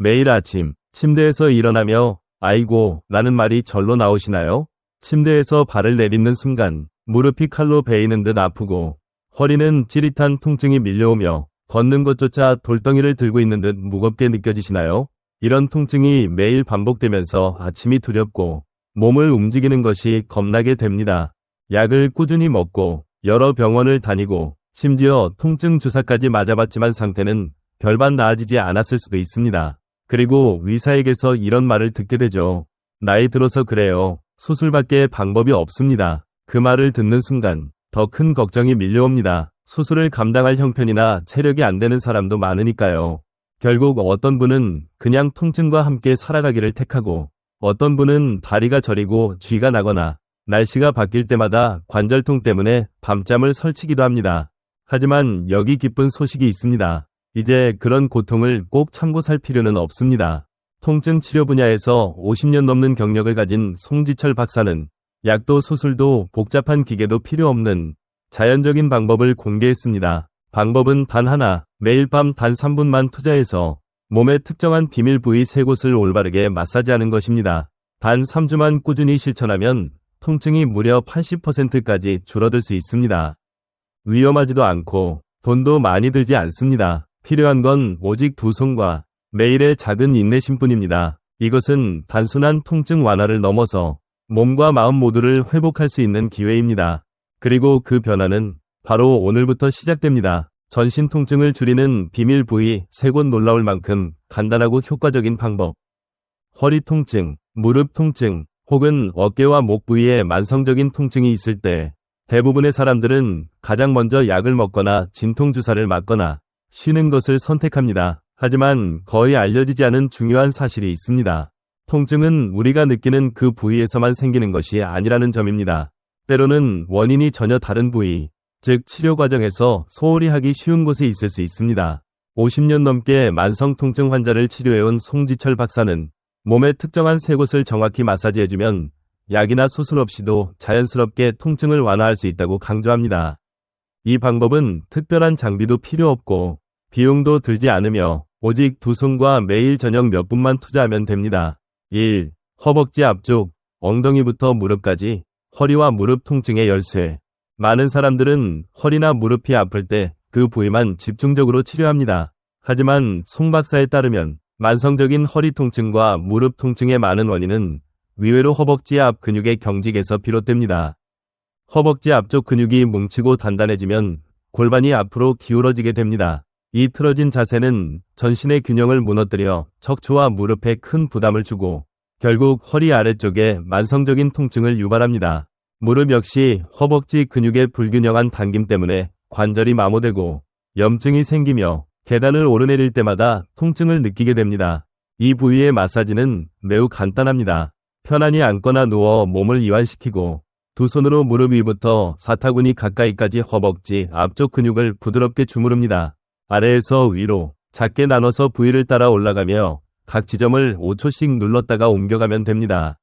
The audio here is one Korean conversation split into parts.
매일 아침 침대에서 일어나며 아이고 라는 말이 절로 나오시나요? 침대에서 발을 내딛는 순간 무릎이 칼로 베이는 듯 아프고 허리는 찌릿한 통증이 밀려오며 걷는 것조차 돌덩이를 들고 있는 듯 무겁게 느껴지시나요? 이런 통증이 매일 반복되면서 아침이 두렵고 몸을 움직이는 것이 겁나게 됩니다. 약을 꾸준히 먹고 여러 병원을 다니고 심지어 통증 주사까지 맞아봤지만 상태는 별반 나아지지 않았을 수도 있습니다. 그리고 의사에게서 이런 말을 듣게 되죠. 나이 들어서 그래요. 수술밖에 방법이 없습니다. 그 말을 듣는 순간 더 큰 걱정이 밀려옵니다. 수술을 감당할 형편이나 체력이 안 되는 사람도 많으니까요. 결국 어떤 분은 그냥 통증과 함께 살아가기를 택하고 어떤 분은 다리가 저리고 쥐가 나거나 날씨가 바뀔 때마다 관절통 때문에 밤잠을 설치기도 합니다. 하지만 여기 기쁜 소식이 있습니다. 이제 그런 고통을 꼭 참고 살 필요는 없습니다. 통증 치료 분야에서 50년 넘는 경력을 가진 송지철 박사는 약도 수술도 복잡한 기계도 필요 없는 자연적인 방법을 공개했습니다. 방법은 단 하나, 매일 밤 단 3분만 투자해서 몸의 특정한 비밀 부위 세 곳을 올바르게 마사지하는 것입니다. 단 3주만 꾸준히 실천하면 통증이 무려 80%까지 줄어들 수 있습니다. 위험하지도 않고 돈도 많이 들지 않습니다. 필요한 건 오직 두 손과 매일의 작은 인내심뿐입니다. 이것은 단순한 통증 완화를 넘어서 몸과 마음 모두를 회복할 수 있는 기회입니다. 그리고 그 변화는 바로 오늘부터 시작됩니다. 전신 통증을 줄이는 비밀 부위 세 곳 놀라울 만큼 간단하고 효과적인 방법. 허리 통증, 무릎 통증, 혹은 어깨와 목 부위에 만성적인 통증이 있을 때 대부분의 사람들은 가장 먼저 약을 먹거나 진통주사를 맞거나 쉬는 것을 선택합니다. 하지만 거의 알려지지 않은 중요한 사실이 있습니다. 통증은 우리가 느끼는 그 부위에서만 생기는 것이 아니라는 점입니다. 때로는 원인이 전혀 다른 부위, 즉 치료 과정에서 소홀히 하기 쉬운 곳에 있을 수 있습니다. 50년 넘게 만성 통증 환자를 치료해온 송지철 박사는 몸의 특정한 세 곳을 정확히 마사지해주면 약이나 수술 없이도 자연스럽게 통증을 완화할 수 있다고 강조합니다. 이 방법은 특별한 장비도 필요 없고 비용도 들지 않으며 오직 두 손과 매일 저녁 몇 분만 투자하면 됩니다. 1. 허벅지 앞쪽, 엉덩이부터 무릎까지 허리와 무릎 통증의 열쇠. 많은 사람들은 허리나 무릎이 아플 때 그 부위만 집중적으로 치료합니다. 하지만 송 박사에 따르면 만성적인 허리 통증과 무릎 통증의 많은 원인은 의외로 허벅지 앞 근육의 경직에서 비롯됩니다. 허벅지 앞쪽 근육이 뭉치고 단단해지면 골반이 앞으로 기울어지게 됩니다. 이 틀어진 자세는 전신의 균형을 무너뜨려 척추와 무릎에 큰 부담을 주고 결국 허리 아래쪽에 만성적인 통증을 유발합니다. 무릎 역시 허벅지 근육의 불균형한 당김 때문에 관절이 마모되고 염증이 생기며 계단을 오르내릴 때마다 통증을 느끼게 됩니다. 이 부위의 마사지는 매우 간단합니다. 편안히 앉거나 누워 몸을 이완시키고 두 손으로 무릎 위부터 사타구니 가까이까지 허벅지 앞쪽 근육을 부드럽게 주무릅니다. 아래에서 위로 작게 나눠서 부위를 따라 올라가며 각 지점을 5초씩 눌렀다가 옮겨가면 됩니다.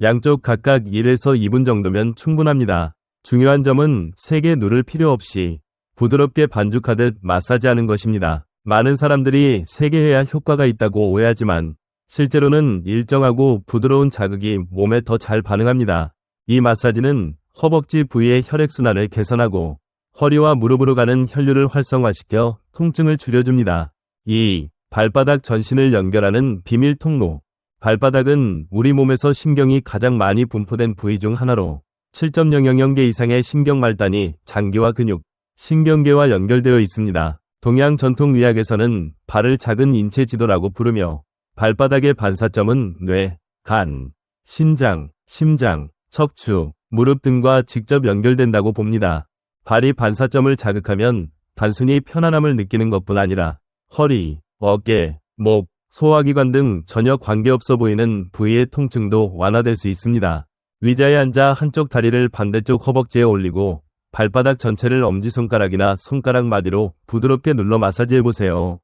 양쪽 각각 1에서 2분 정도면 충분합니다. 중요한 점은 세게 누를 필요 없이 부드럽게 반죽하듯 마사지하는 것입니다. 많은 사람들이 세게 해야 효과가 있다고 오해하지만 실제로는 일정하고 부드러운 자극이 몸에 더 잘 반응합니다. 이 마사지는 허벅지 부위의 혈액순환을 개선하고 허리와 무릎으로 가는 혈류를 활성화시켜 통증을 줄여줍니다. 2. 발바닥 전신을 연결하는 비밀 통로. 발바닥은 우리 몸에서 신경이 가장 많이 분포된 부위 중 하나로 7.000개 이상의 신경 말단이 장기와 근육, 신경계와 연결되어 있습니다. 동양 전통 의학에서는 발을 작은 인체 지도라고 부르며 발바닥의 반사점은 뇌, 간, 신장, 심장, 척추, 무릎 등과 직접 연결된다고 봅니다. 발이 반사점을 자극하면 단순히 편안함을 느끼는 것뿐 아니라 허리, 어깨, 목, 소화기관 등 전혀 관계없어 보이는 부위의 통증도 완화될 수 있습니다. 의자에 앉아 한쪽 다리를 반대쪽 허벅지에 올리고 발바닥 전체를 엄지손가락이나 손가락 마디로 부드럽게 눌러 마사지해 보세요.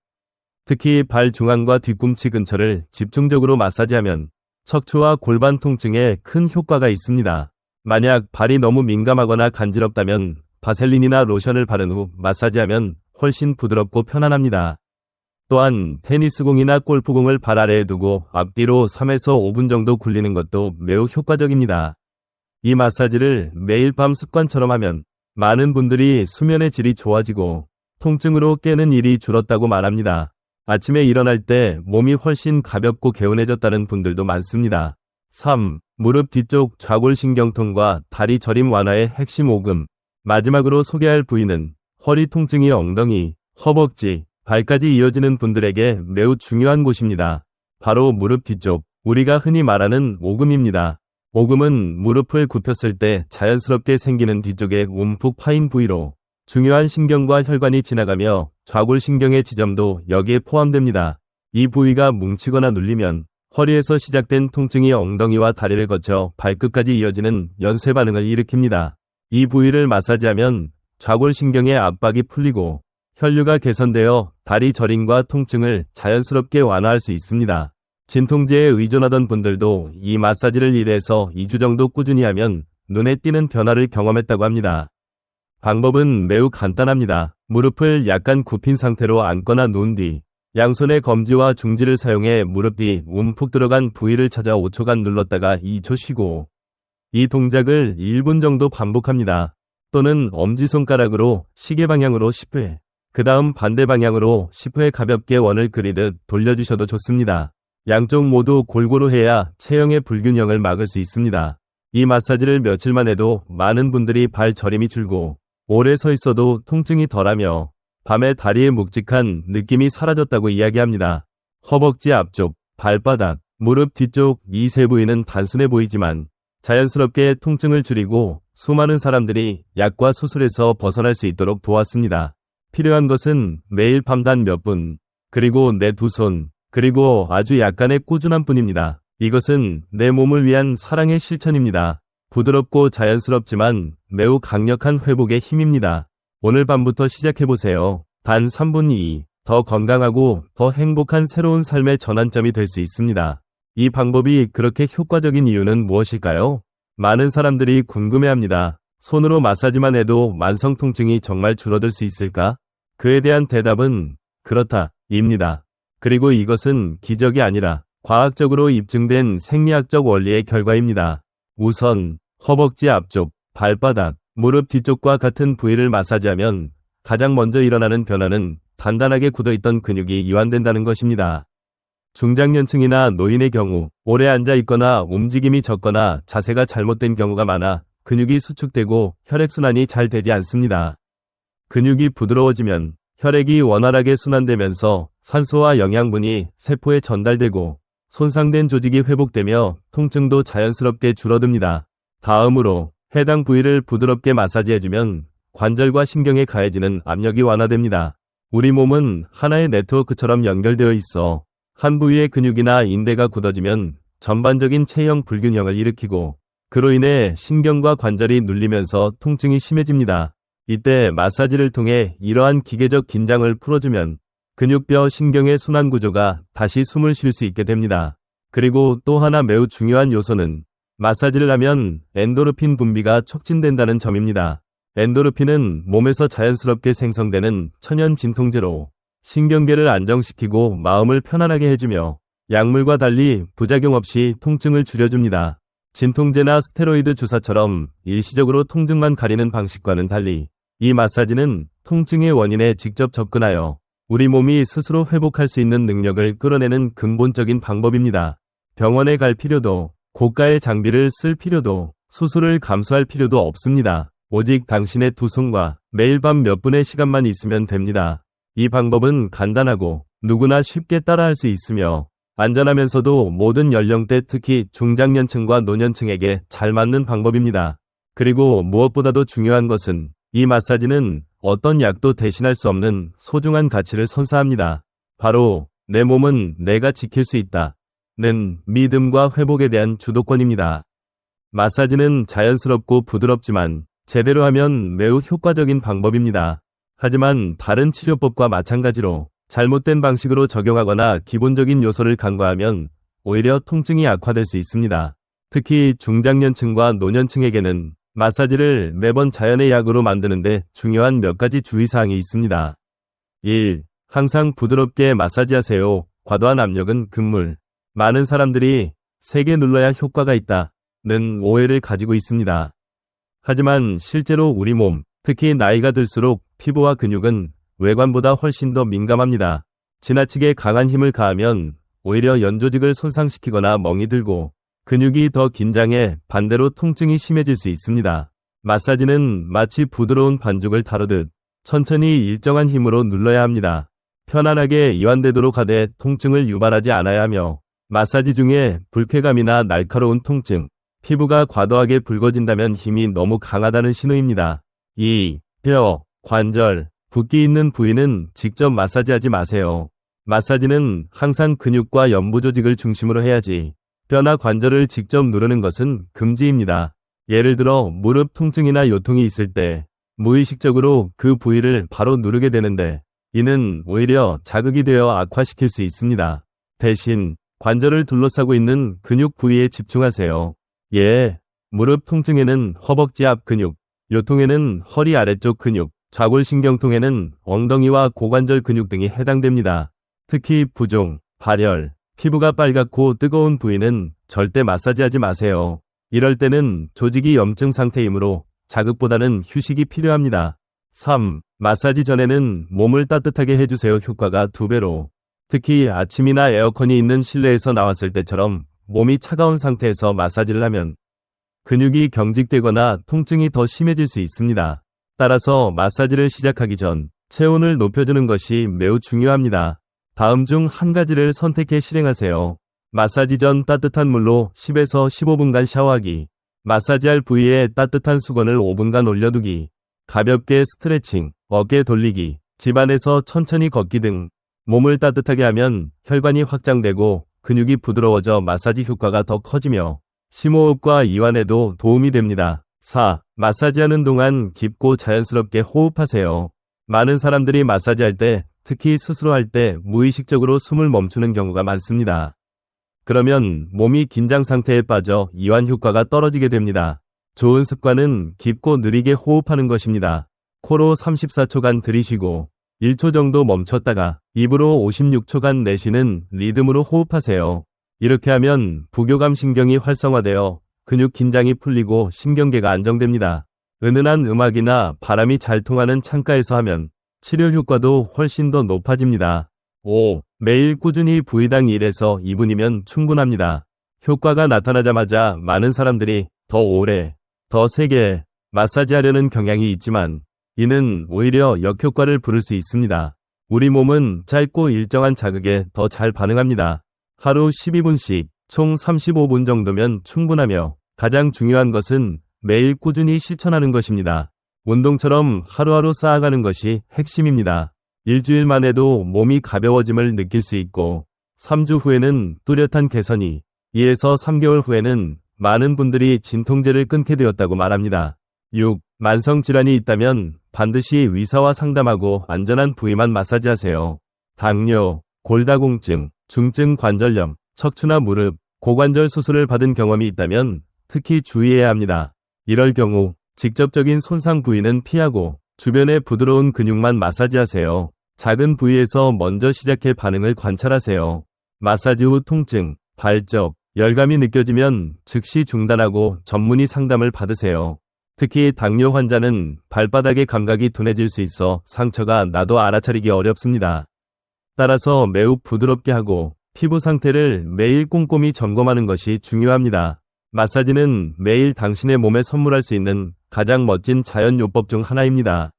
특히 발 중앙과 뒤꿈치 근처를 집중적으로 마사지하면 척추와 골반 통증에 큰 효과가 있습니다. 만약 발이 너무 민감하거나 간지럽다면 바셀린이나 로션을 바른 후 마사지하면 훨씬 부드럽고 편안합니다. 또한 테니스공이나 골프공을 발 아래에 두고 앞뒤로 3에서 5분 정도 굴리는 것도 매우 효과적입니다. 이 마사지를 매일 밤 습관처럼 하면 많은 분들이 수면의 질이 좋아지고 통증으로 깨는 일이 줄었다고 말합니다. 아침에 일어날 때 몸이 훨씬 가볍고 개운해졌다는 분들도 많습니다. 3. 무릎 뒤쪽 좌골신경통과 다리 저림 완화의 핵심 오금. 마지막으로 소개할 부위는 허리 통증이 엉덩이, 허벅지, 발까지 이어지는 분들에게 매우 중요한 곳입니다. 바로 무릎 뒤쪽, 우리가 흔히 말하는 오금입니다. 오금은 무릎을 굽혔을 때 자연스럽게 생기는 뒤쪽에 움푹 파인 부위로 중요한 신경과 혈관이 지나가며 좌골신경의 지점도 여기에 포함됩니다. 이 부위가 뭉치거나 눌리면 허리에서 시작된 통증이 엉덩이와 다리를 거쳐 발끝까지 이어지는 연쇄 반응을 일으킵니다. 이 부위를 마사지하면 좌골신경의 압박이 풀리고 혈류가 개선되어 다리 저림과 통증을 자연스럽게 완화할 수 있습니다. 진통제에 의존하던 분들도 이 마사지를 1에서 2주 정도 꾸준히 하면 눈에 띄는 변화를 경험했다고 합니다. 방법은 매우 간단합니다. 무릎을 약간 굽힌 상태로 앉거나 누운 뒤 양손의 검지와 중지를 사용해 무릎 뒤 움푹 들어간 부위를 찾아 5초간 눌렀다가 2초 쉬고 이 동작을 1분 정도 반복합니다. 또는 엄지손가락으로 시계 방향으로 10회, 그 다음 반대 방향으로 10회 가볍게 원을 그리듯 돌려주셔도 좋습니다. 양쪽 모두 골고루 해야 체형의 불균형을 막을 수 있습니다. 이 마사지를 며칠만 해도 많은 분들이 발 저림이 줄고 오래 서 있어도 통증이 덜하며 밤에 다리의 묵직한 느낌이 사라졌다고 이야기합니다. 허벅지 앞쪽, 발바닥, 무릎 뒤쪽 이 세 부위는 단순해 보이지만 자연스럽게 통증을 줄이고 수많은 사람들이 약과 수술에서 벗어날 수 있도록 도왔습니다. 필요한 것은 매일 밤단 몇 분, 그리고 내 두 손, 그리고 아주 약간의 꾸준한 뿐입니다. 이것은 내 몸을 위한 사랑의 실천입니다. 부드럽고 자연스럽지만 매우 강력한 회복의 힘입니다. 오늘 밤부터 시작해보세요. 단 3분 이더 건강하고 더 행복한 새로운 삶의 전환점이 될 수 있습니다. 이 방법이 그렇게 효과적인 이유는 무엇일까요? 많은 사람들이 궁금해합니다. 손으로 마사지만 해도 만성 통증이 정말 줄어들 수 있을까? 그에 대한 대답은 그렇다, 입니다. 그리고 이것은 기적이 아니라 과학적으로 입증된 생리학적 원리의 결과입니다. 우선 허벅지 앞쪽, 발바닥, 무릎 뒤쪽과 같은 부위를 마사지하면 가장 먼저 일어나는 변화는 단단하게 굳어있던 근육이 이완된다는 것입니다. 중장년층이나 노인의 경우 오래 앉아 있거나 움직임이 적거나 자세가 잘못된 경우가 많아 근육이 수축되고 혈액순환이 잘 되지 않습니다. 근육이 부드러워지면 혈액이 원활하게 순환되면서 산소와 영양분이 세포에 전달되고 손상된 조직이 회복되며 통증도 자연스럽게 줄어듭니다. 다음으로 해당 부위를 부드럽게 마사지해주면 관절과 신경에 가해지는 압력이 완화됩니다. 우리 몸은 하나의 네트워크처럼 연결되어 있어 한 부위의 근육이나 인대가 굳어지면 전반적인 체형 불균형을 일으키고 그로 인해 신경과 관절이 눌리면서 통증이 심해집니다. 이때 마사지를 통해 이러한 기계적 긴장을 풀어주면 근육뼈 신경의 순환 구조가 다시 숨을 쉴 수 있게 됩니다. 그리고 또 하나 매우 중요한 요소는 마사지를 하면 엔도르핀 분비가 촉진된다는 점입니다. 엔도르핀은 몸에서 자연스럽게 생성되는 천연 진통제로 신경계를 안정시키고 마음을 편안하게 해주며 약물과 달리 부작용 없이 통증을 줄여줍니다. 진통제나 스테로이드 주사처럼 일시적으로 통증만 가리는 방식과는 달리 이 마사지는 통증의 원인에 직접 접근하여 우리 몸이 스스로 회복할 수 있는 능력을 끌어내는 근본적인 방법입니다. 병원에 갈 필요도 고가의 장비를 쓸 필요도 수술을 감수할 필요도 없습니다. 오직 당신의 두 손과 매일 밤 몇 분의 시간만 있으면 됩니다. 이 방법은 간단하고 누구나 쉽게 따라할 수 있으며 안전하면서도 모든 연령대 특히 중장년층과 노년층에게 잘 맞는 방법입니다. 그리고 무엇보다도 중요한 것은 이 마사지는 어떤 약도 대신할 수 없는 소중한 가치를 선사합니다. 바로 내 몸은 내가 지킬 수 있다. 는 믿음과 회복에 대한 주도권입니다. 마사지는 자연스럽고 부드럽지만 제대로 하면 매우 효과적인 방법입니다. 하지만 다른 치료법과 마찬가지로 잘못된 방식으로 적용하거나 기본적인 요소를 간과하면 오히려 통증이 악화될 수 있습니다. 특히 중장년층과 노년층에게는 마사지를 매번 자연의 약으로 만드는데 중요한 몇 가지 주의사항이 있습니다. 1. 항상 부드럽게 마사지하세요. 과도한 압력은 금물. 많은 사람들이 세게 눌러야 효과가 있다 는 오해를 가지고 있습니다. 하지만 실제로 우리 몸, 특히 나이가 들수록 피부와 근육은 외관보다 훨씬 더 민감합니다. 지나치게 강한 힘을 가하면 오히려 연조직을 손상시키거나 멍이 들고 근육이 더 긴장해 반대로 통증이 심해질 수 있습니다. 마사지는 마치 부드러운 반죽을 다루듯 천천히 일정한 힘으로 눌러야 합니다. 편안하게 이완되도록 하되 통증을 유발하지 않아야 하며 마사지 중에 불쾌감이나 날카로운 통증, 피부가 과도하게 붉어진다면 힘이 너무 강하다는 신호입니다. 2. 뼈, 관절, 붓기 있는 부위는 직접 마사지하지 마세요. 마사지는 항상 근육과 연부 조직을 중심으로 해야지 뼈나 관절을 직접 누르는 것은 금지입니다. 예를 들어 무릎 통증이나 요통이 있을 때 무의식적으로 그 부위를 바로 누르게 되는데 이는 오히려 자극이 되어 악화시킬 수 있습니다. 대신 관절을 둘러싸고 있는 근육 부위에 집중하세요. 예, 무릎 통증에는 허벅지 앞 근육, 요통에는 허리 아래쪽 근육, 좌골신경통에는 엉덩이와 고관절 근육 등이 해당됩니다. 특히 부종, 발열, 피부가 빨갛고 뜨거운 부위는 절대 마사지하지 마세요. 이럴 때는 조직이 염증 상태이므로 자극보다는 휴식이 필요합니다. 3. 마사지 전에는 몸을 따뜻하게 해주세요. 효과가 두배로 특히 아침이나 에어컨이 있는 실내에서 나왔을 때처럼 몸이 차가운 상태에서 마사지를 하면 근육이 경직되거나 통증이 더 심해질 수 있습니다. 따라서 마사지를 시작하기 전 체온을 높여주는 것이 매우 중요합니다. 다음 중 한 가지를 선택해 실행하세요. 마사지 전 따뜻한 물로 10에서 15분간 샤워하기. 마사지할 부위에 따뜻한 수건을 5분간 올려두기. 가볍게 스트레칭, 어깨 돌리기, 집안에서 천천히 걷기 등 몸을 따뜻하게 하면 혈관이 확장되고 근육이 부드러워져 마사지 효과가 더 커지며 심호흡과 이완에도 도움이 됩니다. 4. 마사지하는 동안 깊고 자연스럽게 호흡하세요. 많은 사람들이 마사지할 때, 특히 스스로 할 때 무의식적으로 숨을 멈추는 경우가 많습니다. 그러면 몸이 긴장 상태에 빠져 이완 효과가 떨어지게 됩니다. 좋은 습관은 깊고 느리게 호흡하는 것입니다. 코로 34초간 들이쉬고 1초 정도 멈췄다가 입으로 56초간 내쉬는 리듬으로 호흡하세요. 이렇게 하면 부교감 신경이 활성화되어 근육 긴장이 풀리고 신경계가 안정됩니다. 은은한 음악이나 바람이 잘 통하는 창가에서 하면 치료 효과도 훨씬 더 높아집니다. 5. 매일 꾸준히 부위당 1에서 2분이면 충분합니다. 효과가 나타나자마자 많은 사람들이 더 오래, 더 세게 마사지 하려는 경향이 있지만 이는 오히려 역효과를 부를 수 있습니다. 우리 몸은 짧고 일정한 자극에 더 잘 반응합니다. 하루 12분씩 총 35분 정도면 충분하며 가장 중요한 것은 매일 꾸준히 실천하는 것입니다. 운동처럼 하루하루 쌓아가는 것이 핵심입니다. 일주일만 해도 몸이 가벼워짐을 느낄 수 있고 3주 후에는 뚜렷한 개선이 2에서 3개월 후에는 많은 분들이 진통제를 끊게 되었다고 말합니다. 6. 만성 질환이 있다면 반드시 의사와 상담하고 안전한 부위만 마사지하세요. 당뇨, 골다공증, 중증 관절염, 척추나 무릎, 고관절 수술을 받은 경험이 있다면 특히 주의해야 합니다. 이럴 경우 직접적인 손상 부위는 피하고 주변의 부드러운 근육만 마사지하세요. 작은 부위에서 먼저 시작해 반응을 관찰하세요. 마사지 후 통증, 발적, 열감이 느껴지면 즉시 중단하고 전문의 상담을 받으세요. 특히 당뇨 환자는 발바닥의 감각이 둔해질 수 있어 상처가 나도 알아차리기 어렵습니다. 따라서 매우 부드럽게 하고 피부 상태를 매일 꼼꼼히 점검하는 것이 중요합니다. 마사지는 매일 당신의 몸에 선물할 수 있는 가장 멋진 자연요법 중 하나입니다.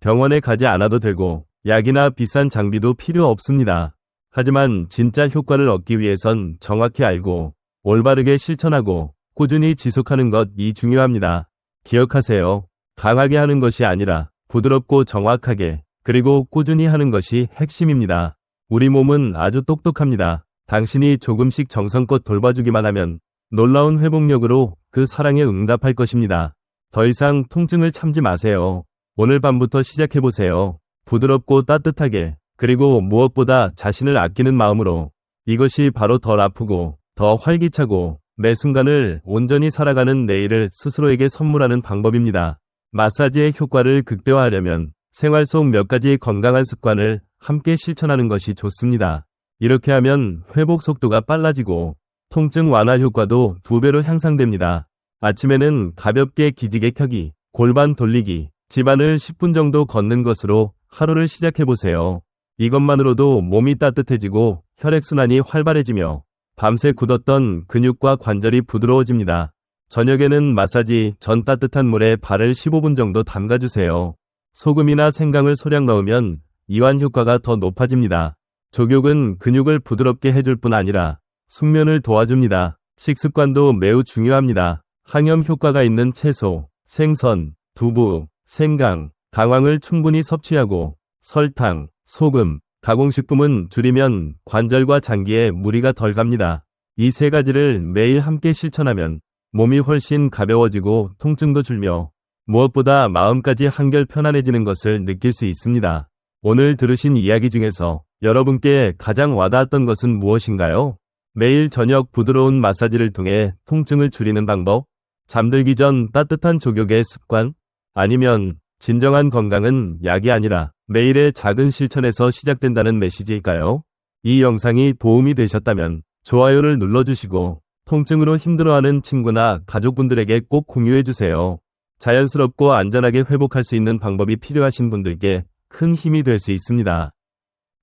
병원에 가지 않아도 되고 약이나 비싼 장비도 필요 없습니다. 하지만 진짜 효과를 얻기 위해선 정확히 알고 올바르게 실천하고 꾸준히 지속하는 것이 중요합니다. 기억하세요. 강하게 하는 것이 아니라 부드럽고 정확하게 그리고 꾸준히 하는 것이 핵심입니다. 우리 몸은 아주 똑똑합니다. 당신이 조금씩 정성껏 돌봐주기만 하면 놀라운 회복력으로 그 사랑에 응답할 것입니다. 더 이상 통증을 참지 마세요. 오늘 밤부터 시작해보세요. 부드럽고 따뜻하게 그리고 무엇보다 자신을 아끼는 마음으로 이것이 바로 덜 아프고 더 활기차고 매 순간을 온전히 살아가는 내일을 스스로에게 선물하는 방법입니다. 마사지의 효과를 극대화하려면 생활 속 몇 가지 건강한 습관을 함께 실천하는 것이 좋습니다. 이렇게 하면 회복 속도가 빨라지고 통증 완화 효과도 두 배로 향상됩니다. 아침에는 가볍게 기지개 켜기, 골반 돌리기, 집안을 10분 정도 걷는 것으로 하루를 시작해 보세요. 이것만으로도 몸이 따뜻해지고 혈액순환이 활발해지며 밤새 굳었던 근육과 관절이 부드러워집니다. 저녁에는 마사지 전 따뜻한 물에 발을 15분 정도 담가주세요. 소금이나 생강을 소량 넣으면 이완 효과가 더 높아집니다. 족욕은 근육을 부드럽게 해줄 뿐 아니라 숙면을 도와줍니다. 식습관도 매우 중요합니다. 항염 효과가 있는 채소, 생선, 두부, 생강, 강황을 충분히 섭취하고 설탕, 소금, 가공식품은 줄이면 관절과 장기에 무리가 덜 갑니다. 이 세 가지를 매일 함께 실천하면 몸이 훨씬 가벼워지고 통증도 줄며 무엇보다 마음까지 한결 편안해지는 것을 느낄 수 있습니다. 오늘 들으신 이야기 중에서 여러분께 가장 와닿았던 것은 무엇인가요? 매일 저녁 부드러운 마사지를 통해 통증을 줄이는 방법? 잠들기 전 따뜻한 족욕의 습관? 아니면 진정한 건강은 약이 아니라 매일의 작은 실천에서 시작된다는 메시지일까요? 이 영상이 도움이 되셨다면 좋아요를 눌러주시고 통증으로 힘들어하는 친구나 가족분들에게 꼭 공유해주세요. 자연스럽고 안전하게 회복할 수 있는 방법이 필요하신 분들께 큰 힘이 될 수 있습니다.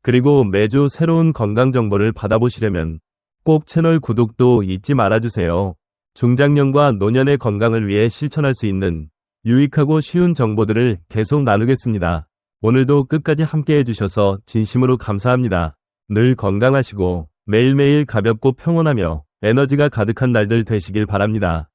그리고 매주 새로운 건강 정보를 받아보시려면 꼭 채널 구독도 잊지 말아주세요. 중장년과 노년의 건강을 위해 실천할 수 있는 유익하고 쉬운 정보들을 계속 나누겠습니다. 오늘도 끝까지 함께 해주셔서 진심으로 감사합니다. 늘 건강하시고 매일매일 가볍고 평온하며 에너지가 가득한 날들 되시길 바랍니다.